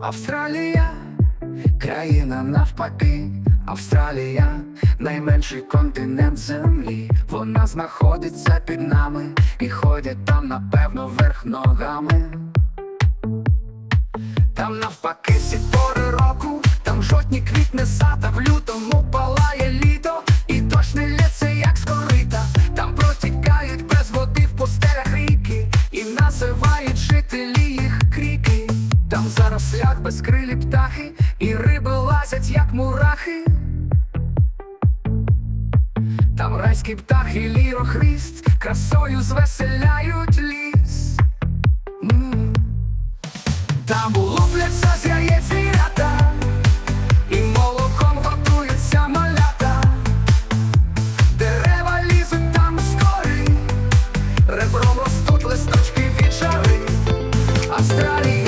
Австралія, країна навпаки, Австралія, найменший континент землі. Вона знаходиться під нами і ходять там, напевно, верх ногами. Там навпаки всі пори року, там жодні квітне сад, Там зараз як безкрилі птахи, і риби лазять, як мурахи. Там райські птахи, лірохвіст, красою звеселяють ліс. Там улупляться з яєць вірята, і молоком готуються малята. Дерева лізуть там з кори, ребром ростуть листочки від Австралії.